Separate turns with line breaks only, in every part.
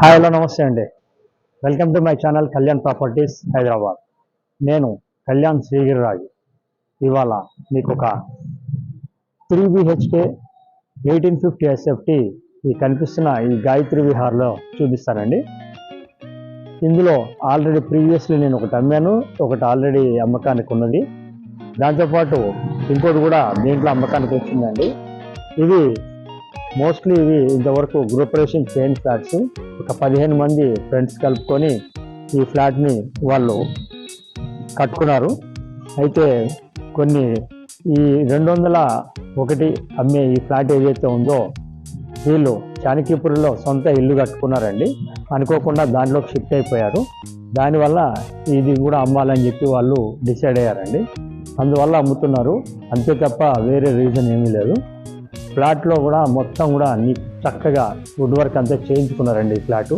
Hi hello నమస్తే అండి. Welcome to my channel Kalyan properties Hyderabad. నేను కళ్యాణ్ శ్రీగిరిరాజు. ఇవాళ మీకు ఒక three BHK eighteen fifty SFT ఈ కనిపిస్తున్న ఈ గాయత్రి విహార్లో చూపిస్తానండి. ఇందులో ఆల్రెడీ ప్రీవియస్లీ నేను ఒకటి అమ్మాను ఒకటి ఆల్రెడీ అమ్మకానికి ఉన్నది. దాంతోపాటు ఇంకోటి కూడా దీంట్లో అమ్మకానికి వచ్చిందండి. ఇది మోస్ట్లీ ఇవి ఇంతవరకు గృహప్రవేశం చేయని ఫ్లాట్స్ ఒక పదిహేను మంది ఫ్రెండ్స్ కలుపుకొని ఈ ఫ్లాట్ని వాళ్ళు కట్టుకున్నారు. అయితే కొన్ని ఈ రెండు వందల ఒకటి అమ్మే ఈ ఫ్లాట్ ఏదైతే ఉందో వీళ్ళు చాణక్యపురిలో సొంత ఇల్లు కట్టుకున్నారండి. అనుకోకుండా దాంట్లోకి షిఫ్ట్ అయిపోయారు. దానివల్ల ఇది కూడా అమ్మాలని చెప్పి వాళ్ళు డిసైడ్ అయ్యారండి. అందువల్ల అమ్ముతున్నారు. అంతే తప్ప వేరే రీజన్ ఏమీ లేదు. ఫ్లాట్లో కూడా మొత్తం కూడా నీ చక్కగా వుడ్ వర్క్ అంతా చేయించుకున్నారండి ఈ ఫ్లాటు.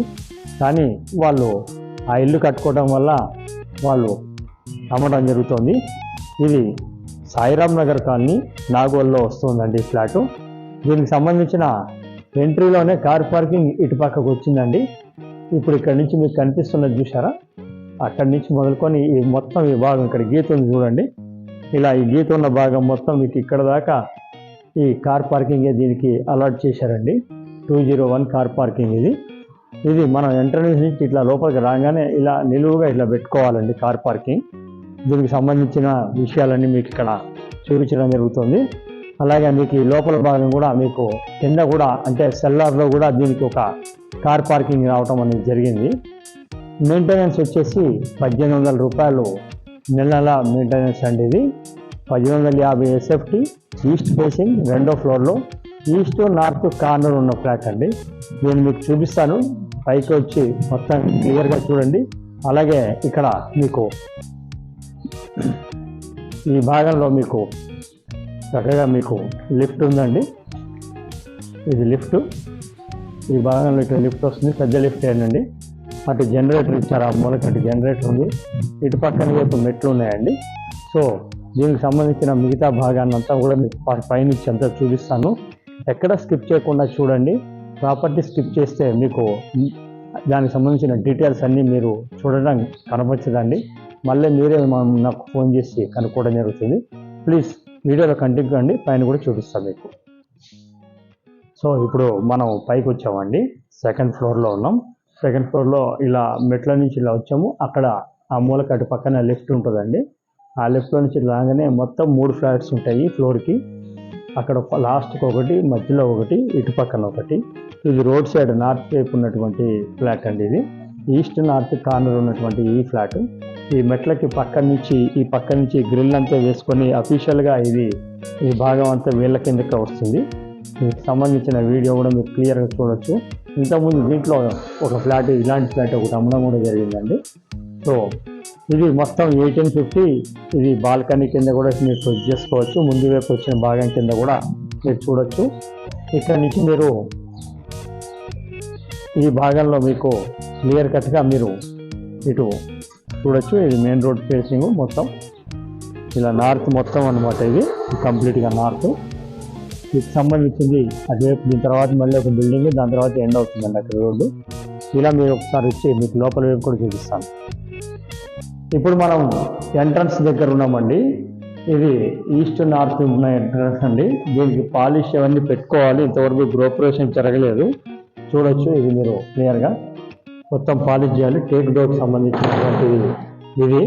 కానీ వాళ్ళు ఆ ఇల్లు కట్టుకోవడం వల్ల వాళ్ళు అమ్మడం జరుగుతుంది. ఇది సాయిరామ్ నగర్ కాలనీ నాగోల్లో వస్తుందండి ఈ ఫ్లాటు. దీనికి సంబంధించిన ఎంట్రీలోనే కార్ పార్కింగ్ ఇటు పక్కకు వచ్చిందండి. ఇప్పుడు ఇక్కడ నుంచి మీకు కనిపిస్తున్నది చూసారా అక్కడి నుంచి మొదలుకొని ఈ మొత్తం ఈ భాగం ఇక్కడ గీత ఉంది చూడండి. ఇలా ఈ గీత ఉన్న భాగం మొత్తం మీకు ఇక్కడ దాకా ఈ కార్ పార్కింగ్ దీనికి అలాట్ చేశారండి. Two zero one car parking ఇది. ఇది మనం ఎంట్రన్స్ నుంచి ఇట్లా లోపలికి రాగానే ఇలా నిలువుగా ఇట్లా పెట్టుకోవాలండి కార్ పార్కింగ్. దీనికి సంబంధించిన విషయాలన్నీ మీకు ఇక్కడ చూపించడం జరుగుతుంది. అలాగే మీకు ఈ లోపల భాగం కూడా మీకు కింద కూడా అంటే సెల్లార్లో కూడా దీనికి ఒక కార్ పార్కింగ్ రావటం అనేది జరిగింది. మెయింటెనెన్స్ వచ్చేసి పద్దెనిమిది వందల రూపాయలు నెల నెల మెయింటెనెన్స్ అండి ఇది. పద్దెనిమిది వందల యాభై ఎస్ఎఫ్టీ ఈస్ట్ ఫేసింగ్ రెండో ఫ్లోర్లో ఈస్ట్ నార్త్ కార్నర్ ఉన్న ఫ్లాట్ అండి. నేను మీకు చూపిస్తాను. పైకి వచ్చి మొత్తం క్లియర్గా చూడండి. అలాగే ఇక్కడ మీకు ఈ భాగంలో మీకు చక్కగా మీకు లిఫ్ట్ ఉందండి. ఇది లిఫ్ట్ ఈ భాగంలో ఇటు లిఫ్ట్ వస్తుంది. పెద్ద లిఫ్ట్ ఏంటండి అటు జనరేటర్ ఇచ్చారు. ఆ మూలకి అటు జనరేటర్ ఉంది. ఇటు పక్కన వైపు మెట్లు ఉన్నాయండి. సో దీనికి సంబంధించిన మిగతా భాగాన్ని అంతా కూడా మీకు పైన పైనుంచి అంతా చూపిస్తాను. ఎక్కడ స్కిప్ చేయకుండా చూడండి. ప్రాపర్టీ స్కిప్ చేస్తే మీకు దానికి సంబంధించిన డీటెయిల్స్ అన్నీ మీరు చూడడం కనపరచదండి. మళ్ళీ మీరే నాకు ఫోన్ చేసి కనుక్కోవడం జరుగుతుంది. ప్లీజ్ వీడియోలో కంటిన్యూ అండి పైన కూడా చూపిస్తాను మీకు. సో ఇప్పుడు మనం పైకి వచ్చామండి. సెకండ్ ఫ్లోర్లో ఉన్నాం. సెకండ్ ఫ్లోర్లో ఇలా మెట్ల నుంచి ఇలా వచ్చాము. అక్కడ ఆ మూలకి అటు పక్కన లిఫ్ట్ ఉంటుందండి. ఆ లెఫ్ట్లో నుంచి రాగానే మొత్తం మూడు ఫ్లాట్స్ ఉంటాయి ఫ్లోర్కి అక్కడ లాస్ట్కి ఒకటి మధ్యలో ఒకటి ఇటు పక్కన ఒకటి. ఇది రోడ్ సైడ్ నార్త్ వైపు ఉన్నటువంటి ఫ్లాట్ అండి ఇది. ఈస్ట్ నార్త్ కార్నర్ ఉన్నటువంటి ఈ ఫ్లాట్ ఈ మెట్లకి పక్క నుంచి ఈ పక్క నుంచి గ్రిల్ అంతా వేసుకొని అఫీషియల్గా ఇది ఈ భాగం అంతా వీళ్ళ కిందకి వస్తుంది. దీనికి సంబంధించిన వీడియో కూడా మీరు క్లియర్గా చూడొచ్చు. ఇంతకుముందు దీంట్లో ఒక ఫ్లాట్ ఇలాంటి ఫ్లాట్ ఒకటి అమ్మడం కూడా జరిగిందండి. సో ఇది మొత్తం ఎయిటీన్ ఫిఫ్టీ. ఇది బాల్కనీ కింద కూడా మీరు చెక్ చేసుకోవచ్చు. ముందు వైపు వచ్చిన భాగం కింద కూడా మీరు చూడొచ్చు. ఇక్కడ నుంచి మీరు ఈ భాగంలో మీకు క్లియర్ కట్గా మీరు ఇటు చూడొచ్చు. ఇది మెయిన్ రోడ్ ఫేసింగ్ మొత్తం. ఇలా నార్త్ మొత్తం అన్నమాట ఇది. కంప్లీట్గా నార్త్ దీనికి సంబంధించింది అటువైపు దీని తర్వాత మళ్ళీ ఒక బిల్డింగ్ దాని తర్వాత ఎండ్ అవుతుందండి అక్కడ రోడ్డు. ఇలా మీరు ఒకసారి వచ్చి మీకు లోపల వైపు కూడా చూపిస్తాను. ఇప్పుడు మనం ఎంట్రన్స్ దగ్గర ఉన్నామండి. ఇది ఈస్ట్ నార్త్ ఉన్న ఎంట్రన్స్ అండి. దీనికి పాలిష్ అవన్నీ పెట్టుకోవాలి. ఇంతవరకు గృహప్రవేశం జరగలేదు. చూడొచ్చు ఇది మీరు క్లియర్గా మొత్తం పాలిష్ చేయాలి. టేక్ డోర్కి సంబంధించినటువంటిది ఇది.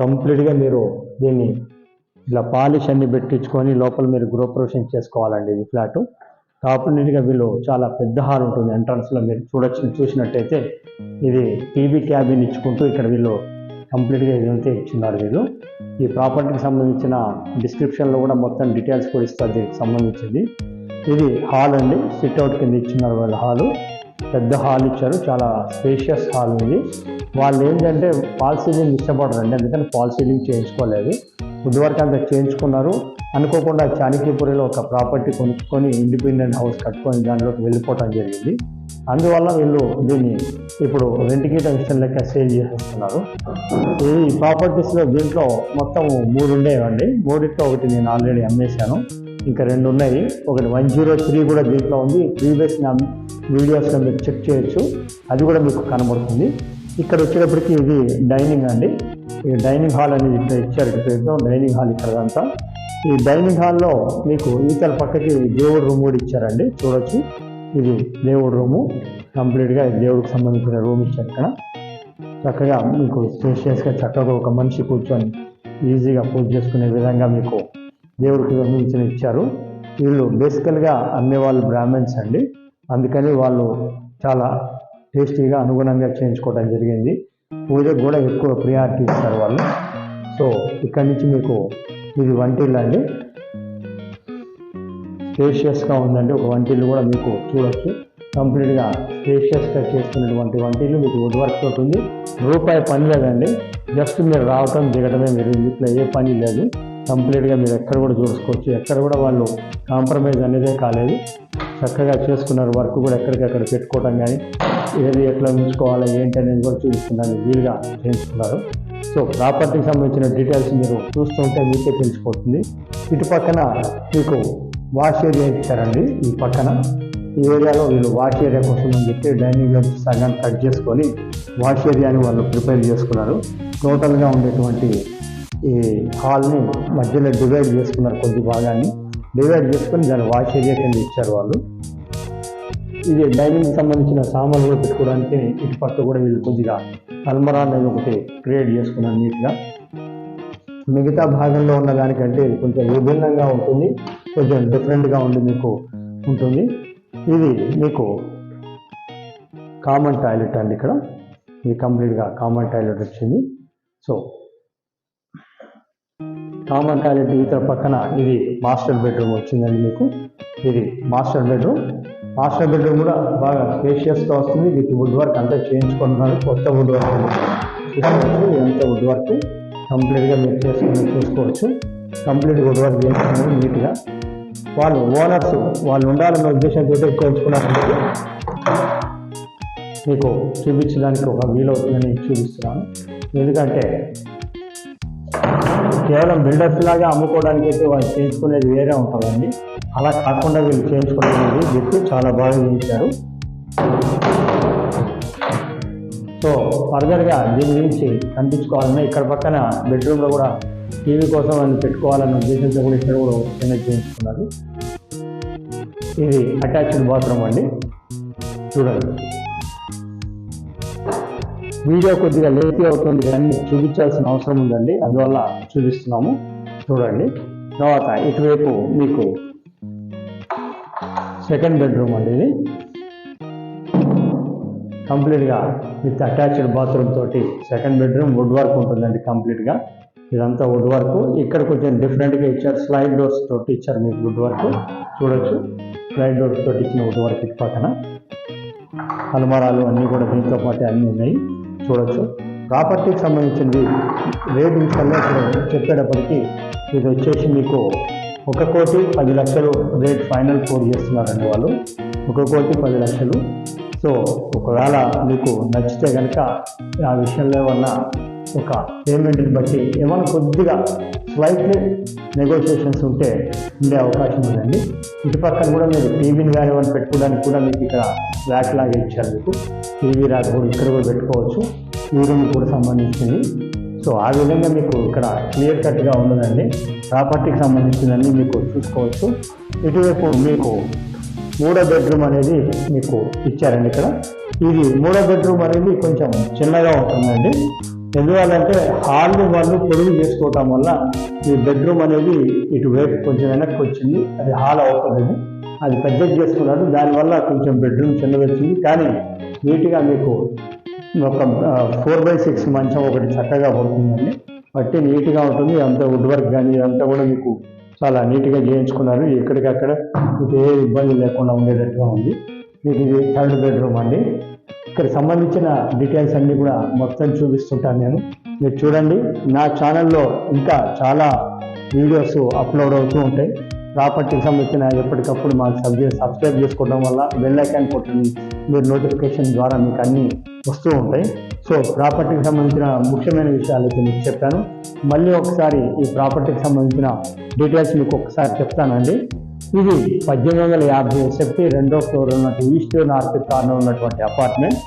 కంప్లీట్గా మీరు దీన్ని ఇలా పాలిష్ అన్ని పెట్టించుకొని లోపల మీరు గృహప్రవేశం చేసుకోవాలండి ఇది ఫ్లాట్ కాపనీట్గా వీళ్ళు చాలా పెద్ద హాల్ ఉంటుంది. ఎంట్రన్స్లో మీరు చూడొచ్చు చూసినట్టయితే ఇది టీవీ క్యాబిన్ ఇచ్చుకుంటూ ఇక్కడ వీళ్ళు కంప్లీట్గా ఇదంతా ఇచ్చిన్నారు వీళ్ళు ఈ ప్రాపర్టీకి సంబంధించిన డిస్క్రిప్షన్లో కూడా మొత్తం డీటెయిల్స్ కూడా ఇస్తారు దీనికి సంబంధించింది. ఇది హాల్ అండి సిట్అవుట్ కింద ఇచ్చినారు వాళ్ళ హాలు. పెద్ద హాల్ ఇచ్చారు చాలా స్పేషియస్ హాల్ ఉంది వాళ్ళు ఏంటంటే ఫాల్ సీలింగ్ ఇష్టపడరండి అందుకని ఫాల్ సీలింగ్ చేయించుకోలేదు. ఫుడ్ వర్క్ అంతా చేయించుకున్నారు. అనుకోకుండా చాణక్యపురిలో ఒక ప్రాపర్టీ కొనుక్కొని ఇండిపెండెంట్ హౌస్ కట్టుకొని దానిలోకి వెళ్ళిపోవటం జరిగింది. అందువల్ల వీళ్ళు దీన్ని ఇప్పుడు రెంట్కి ఇష్టం లెక్క సేల్ చేసేస్తున్నారు ఈ ప్రాపర్టీస్లో దీంట్లో మొత్తం మూడు ఉండేవండి మూడిట్లో ఒకటి నేను ఆల్రెడీ అమ్మేశాను. ఇంకా రెండు ఉన్నాయి ఒకటి వన్ జీరో త్రీ కూడా దీంట్లో ఉంది. ప్రీవియస్ నా వీడియోస్లో మీరు చెక్ చేయొచ్చు. అది కూడా మీకు కనబడుతుంది. ఇక్కడ వచ్చేటప్పటికి ఇది డైనింగ్ అండి. ఈ డైనింగ్ హాల్ అనేది ఇక్కడ ఇచ్చారు. ఇక్కడ డైనింగ్ హాల్ ఇక్కడ అంతా. ఈ డైనింగ్ హాల్లో మీకు ఈతల పక్కకి దేవుడు రూమ్ కూడా ఇచ్చారండి. చూడొచ్చు. ఇది దేవుడు రూము. కంప్లీట్గా దేవుడికి సంబంధించిన రూమ్ ఇచ్చారు ఇక్కడ. చక్కగా మీకు స్పేషియస్గా చక్కగా ఒక మనిషి కూర్చొని ఈజీగా పూజ చేసుకునే విధంగా మీకు దేవుడికి సంబంధించిన ఇచ్చారు. వీళ్ళు బేసికల్గా అమ్మేవాళ్ళు బ్రాహ్మణ్స్ అండి. అందుకని వాళ్ళు చాలా టేస్టీగా అనుగుణంగా చేయించుకోవడం జరిగింది. పూజకు కూడా ఎక్కువ ప్రియారిటీ ఇస్తారు వాళ్ళు. సో ఇక్కడి నుంచి మీకు ఇది వంటిల్లు అండి స్పేషియస్గా ఉందండి ఒక వంటిల్లు కూడా మీకు చూడొచ్చు. కంప్లీట్గా స్పేషియస్గా చేసుకున్నటువంటి వంటిల్లు మీకు వుడ్ వర్క్ తోటి ఉంది. రూపాయి పని లేదండి. జస్ట్ మీరు రావటం దిగటమే మీరు ఇంట్లో ఏ పని లేదు. కంప్లీట్గా మీరు ఎక్కడ కూడా చూసుకోవచ్చు. ఎక్కడ కూడా వాళ్ళు కాంప్రమైజ్ అనేదే కాలేదు. చక్కగా చేసుకున్నారు. వర్క్ కూడా ఎక్కడికక్కడ పెట్టుకోవటం కానీ ఏది ఎట్లా ఉంచుకోవాలి ఏంటి అనేది కూడా చూపిస్తున్నాను. వీలుగా చేయించుకున్నారు. సో ప్రాపర్టీకి సంబంధించిన డీటెయిల్స్ మీరు చూస్తుంటే మీకే తెలిసిపోతుంది. ఇటు పక్కన మీకు వాష్ ఏరియా ఇచ్చారండి ఈ పక్కన. ఈ ఏరియాలో వీళ్ళు వాష్ ఏరియా కోసం అని చెప్పి డైనింగ్ రూమ్ సగం కట్ చేసుకొని వాష్ ఏరియాని వాళ్ళు ప్రిపేర్ చేసుకున్నారు. టోటల్గా ఉండేటువంటి ఈ హాల్ని మధ్యలో డివైడ్ చేసుకున్నారు కొద్ది భాగాన్ని. డివైడ్ చేసుకొని దాన్ని వాష్ ఏరియా కింద ఇచ్చారు వాళ్ళు. ఇది డైనింగ్ సంబంధించిన సామాన్లు పెట్టుకోవడానికి ఇటు పక్క కూడా వీళ్ళు కొద్దిగా అల్మరా అనేది ఒకటి క్రియేట్ చేసుకున్నారు నీట్గా. మిగతా భాగంలో ఉన్న దానికంటే ఇది కొంచెం విభిన్నంగా ఉంటుంది. కొంచెం డిఫరెంట్గా ఉండి మీకు ఉంటుంది. ఇది మీకు కామన్ టాయిలెట్ అండి ఇక్కడ. ఇది కంప్లీట్గా కామన్ టాయిలెట్ వచ్చింది. సో కామన్ టాయిలెట్ ఇతర పక్కన ఇది మాస్టర్ బెడ్రూమ్ వచ్చిందండి మీకు. ఇది మాస్టర్ బెడ్రూమ్ మాస్టర్ బెడ్రూమ్ కూడా బాగా స్పేషియస్గా వస్తుంది. విత్ వుడ్ వర్క్ అంతా చేయించుకుంటున్నారు. కొత్త వుడ్ వర్క్ ఎంత వుడ్ వర్క్ కంప్లీట్గా మీరు చేసుకుని చూసుకోవచ్చు. కంప్లీట్ వుడ్ వర్క్ చేసుకున్నారు నీట్గా వాళ్ళు ఓనర్స్ వాళ్ళు ఉండాలన్న ఉద్దేశంతో చేయించుకున్నారంటే మీకు చూపించడానికి ఒక వీలవుతుందని చూపిస్తున్నాను. ఎందుకంటే కేవలం బిల్డర్స్ లాగా అమ్ముకోవడానికి అయితే వాళ్ళు చేయించుకునేది వేరే ఉంటుందండి. అలా కాకుండా వీళ్ళు చేయించుకునేది చెప్పి చాలా బాగా చేయించారు. సో ఫర్దర్గా దీని గురించి కనిపించుకోవాలన్నా ఇక్కడ పక్కన బెడ్రూమ్లో కూడా టీవీ కోసం అని పెట్టుకోవాలన్న ఉద్దేశంతో కూడా ఇక్కడ కూడా ఒక చేయించుకున్నారు. ఇది అటాచ్డ్ బాత్రూమ్ అండి. చూడండి. వీడియో కొద్దిగా లేట్ అవుతుంది కానీ చూపించాల్సిన అవసరం ఉందండి. అందువల్ల చూపిస్తున్నాము. చూడండి. తర్వాత ఇటువైపు మీకు సెకండ్ బెడ్రూమ్ అండి ఇది. కంప్లీట్గా విత్ అటాచ్డ్ బాత్రూమ్ తోటి సెకండ్ బెడ్రూమ్ వుడ్ వర్క్ ఉంటుందండి కంప్లీట్గా ఇదంతా వుడ్ వర్క్ ఇక్కడ కొంచెం డిఫరెంట్గా ఇచ్చారు. స్లైడ్ డోర్స్ తోటి ఇచ్చారు మీకు వుడ్ వర్క్ చూడొచ్చు. స్లైడ్ డోర్స్ తోటి ఇచ్చిన వుడ్ వర్క్ ఇటు పక్కన. అల్మారాలు అన్నీ కూడా దీంతో పాటు అన్నీ ఉన్నాయి. చూడొచ్చు. ప్రాపర్టీకి సంబంధించింది రేట్ విషయంలో ఇప్పుడు ఇది వచ్చేసి మీకు ఒక కోటి పది లక్షలు రేట్ ఫైనల్ కోడ్ చేస్తున్నారండి వాళ్ళు. ఒక కోటి పది లక్షలు. సో ఒకవేళ మీకు నచ్చితే కనుక ఆ విషయంలో ఉన్న ఒక పేమెంట్ని బట్టి ఏమైనా కొద్దిగా స్లైట్లీ నెగోషియేషన్స్ ఉంటే ఉండే అవకాశం ఉందండి. ఇటు పక్కన కూడా మీరు టీవీని కానీ ఏమైనా పెట్టుకోవడానికి కూడా మీకు ఇక్కడ ర్యాక్ లాగా ఇచ్చారు మీకు. టీవీ ర్యాక్ కూడా ఇక్కడ కూడా పెట్టుకోవచ్చు. ఈ రూమ్ కూడా సంబంధించింది. సో ఆ విధంగా మీకు ఇక్కడ క్లియర్ కట్గా ఉండదండి ప్రాపర్టీకి సంబంధించినవన్నీ మీకు చూసుకోవచ్చు. ఇటువైపు మీకు మూడో బెడ్రూమ్ అనేది మీకు ఇచ్చారండి ఇక్కడ. ఇది మూడో బెడ్రూమ్ అనేది కొంచెం చిన్నగా ఉంటుందండి. ఎందువల్లంటే హాల్ వాళ్ళు పొడుగు చేసుకోవటం వల్ల ఈ బెడ్రూమ్ అనేది ఇటు వైపు కొంచెం వెనక్కి వచ్చింది. అది హాల్ అవుతుంది అది పెద్దది చేసుకున్నాడు. దానివల్ల కొంచెం బెడ్రూమ్ చిన్నది వచ్చింది. కానీ నీట్గా మీకు ఒక ఫోర్ బై సిక్స్ మంచం ఒకటి చక్కగా పడుతుందండి బట్టి నీట్గా ఉంటుంది. అంత వుడ్ వర్క్ కానీ ఇదంతా కూడా మీకు చాలా నీట్గా చేయించుకున్నారు. ఎక్కడికక్కడ మీకు ఏ ఇబ్బంది లేకుండా ఉండేటట్టుగా ఉంది. మీకు ఇది థర్డ్ బెడ్రూమ్ అండి. ఇక్కడ సంబంధించిన డీటెయిల్స్ అన్నీ కూడా మొత్తం చూపిస్తుంటాను నేను. మీరు చూడండి నా ఛానల్లో ఇంకా చాలా వీడియోస్ అప్లోడ్ అవుతూ ఉంటాయి. ప్రాపర్టీకి సంబంధించిన ఎప్పటికప్పుడు మాకు సబ్జెక్ట్ సబ్స్క్రైబ్ చేసుకోవడం వల్ల బెల్ ఐకాన్ కొట్టండి మీరు నోటిఫికేషన్ ద్వారా మీకు అన్నీ వస్తూ ఉంటాయి. సో ప్రాపర్టీకి సంబంధించిన ముఖ్యమైన విషయాలు అయితే మీకు చెప్పాను. మళ్ళీ ఒకసారి ఈ ప్రాపర్టీకి సంబంధించిన డీటెయిల్స్ మీకు ఒకసారి చెప్తానండి. ఇది పద్దెనిమిది వందల యాభై సెఫ్టీ రెండో ఫ్లోర్ ఉన్నట్టు ఈస్ట్ నార్త్ కార్నర్ ఉన్నటువంటి అపార్ట్మెంట్.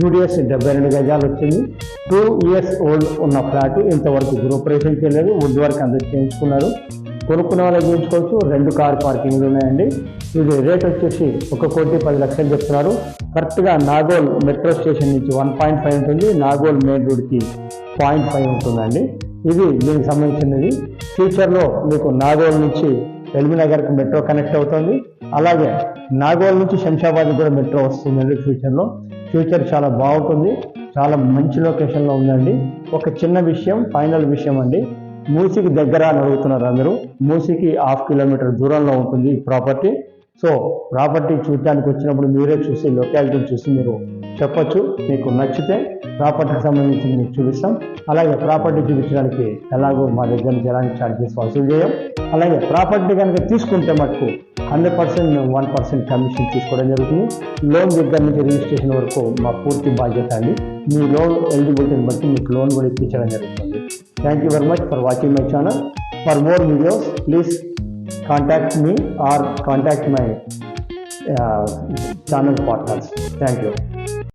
యూడిఎస్ డెబ్బై రెండు గజాలు వచ్చింది. టూ ఇయర్స్ ఓల్డ్ ఉన్న ఫ్లాట్ ఇంతవరకు గృహప్రవేశం చేయలేదు. వుడ్ వర్క్ అందరూ చేయించుకున్నారు. కొనుక్కున్న వాళ్ళకి చేయించుకోవచ్చు. రెండు కార్ పార్కింగ్లు ఉన్నాయండి. ఇది రేట్ వచ్చేసి ఒక కోటి పది లక్షలు చెప్తున్నారు. కరెక్ట్గా నాగోల్ మెట్రో స్టేషన్ నుంచి వన్ పాయింట్ ఫైవ్ ఉంటుంది. నాగోల్ మెయిన్ రోడ్కి పాయింట్ ఫైవ్ ఉంటుందండి. ఇది దీనికి సంబంధించినది. ఫ్యూచర్లో మీకు నాగోల్ నుంచి ఎల్బీనగర్కి మెట్రో కనెక్ట్ అవుతుంది. అలాగే నాగోల్ నుంచి శంషాబాద్ కూడా మెట్రో వస్తుందండి ఫ్యూచర్లో ఫ్యూచర్ చాలా బాగుంటుంది. చాలా మంచి లొకేషన్లో ఉందండి. ఒక చిన్న విషయం ఫైనల్ విషయం అండి. మూసికి దగ్గర అని అడుగుతున్నారు అందరూ. మూసికి హాఫ్ కిలోమీటర్ దూరంలో ఉంటుంది ఈ ప్రాపర్టీ సో ప్రాపర్టీ చూడటానికి వచ్చినప్పుడు మీరే చూసి లొకాలిటీని చూసి మీరు చెప్పొచ్చు. మీకు నచ్చితే ప్రాపర్టీకి సంబంధించి మీకు చూపిస్తాం. అలాగే ప్రాపర్టీ చూపించడానికి ఎలాగో మా దగ్గర నుంచి ఛార్జెస్ వసూలు చేయం. అలాగే ప్రాపర్టీ కనుక తీసుకుంటే మటుకు హండ్రెడ్ పర్సెంట్ మేము వన్ పర్సెంట్ కమిషన్ తీసుకోవడం జరుగుతుంది. లోన్ దగ్గర నుంచి రిజిస్ట్రేషన్ వరకు మా పూర్తి బాధ్యత అండి. మీ లోన్ ఎలిజిబిలిటీని బట్టి మీకు లోన్ కూడా ఇప్పించడం జరుగుతుంది. Thank you very much for watching my channel for more videos please contact me or contact my channel partners thank you